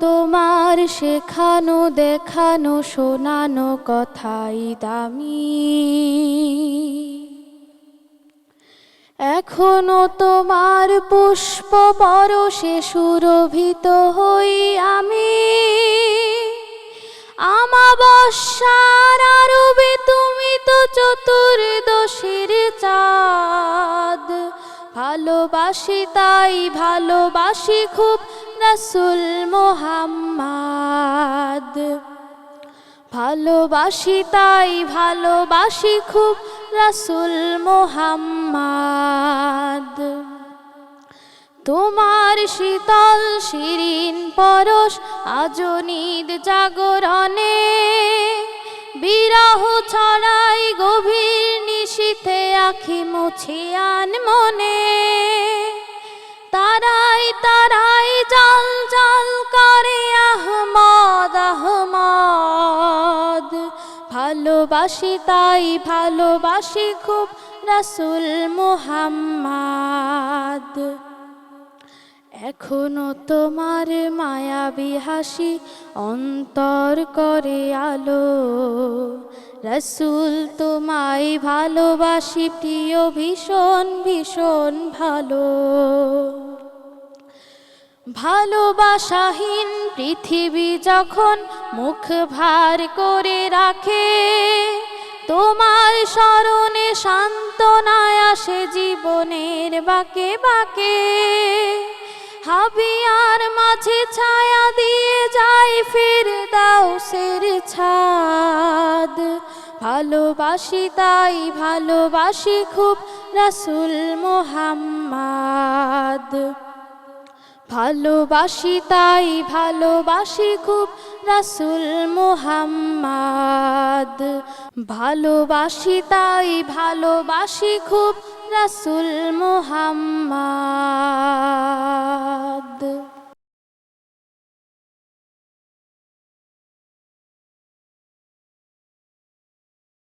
তোমার, শেখানো, দেখানো, শোনানো কথাই দামি। এখনও তোমার পুষ্প পরশে সুরভিত হই আমি। আমাবস্যার তুমি তো চতুর্দশীর চাঁদ। ভালোবাসি তাই ভালোবাসি খুব রাসুল মোহাম্মদ। ভালোবাসি তাই ভালোবাসি খুব রাসুল মোহাম্মদ। তোমার শীতল শিরিন পরশ আজনিদ জাগরণে। বিরাহ ছড়াই গভীর নিশীথে আখি মুছিয়ান মনে ভালোবাসি, তাই ভালোবাসি খুব রাসুল মুহাম্মদ। এখনও তোমার মায়াবী হাসি অন্তর করে আলো। রসুল তোমায় ভালোবাসি, প্রিয় ভীষণ ভীষণ ভালো। ভালোবাসাহীন পৃথিবী যখন মুখ ভার করে রাখে, তোমার স্মরণে সান্ত্বনায় আসে জীবনের বাকে বাকে। হাবিয়ার মাঝে ছায়া দিয়ে যায় ফির দাও সের ছাদ। ভালোবাসি তাই ভালোবাসি খুব রাসুল মোহাম্মদ। ভালোবাসি তাই ভালোবাসি খুব রাসুল মোহাম্মদ। ভালোবাসি তাই ভালোবাসি খুব রাসুল মোহাম্মদ।